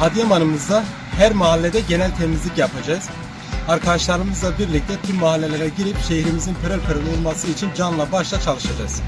Adıyaman'ımızda her mahallede genel temizlik yapacağız. Arkadaşlarımızla birlikte tüm mahallelere girip şehrimizin pırıl pırıl olması için canla başla çalışacağız.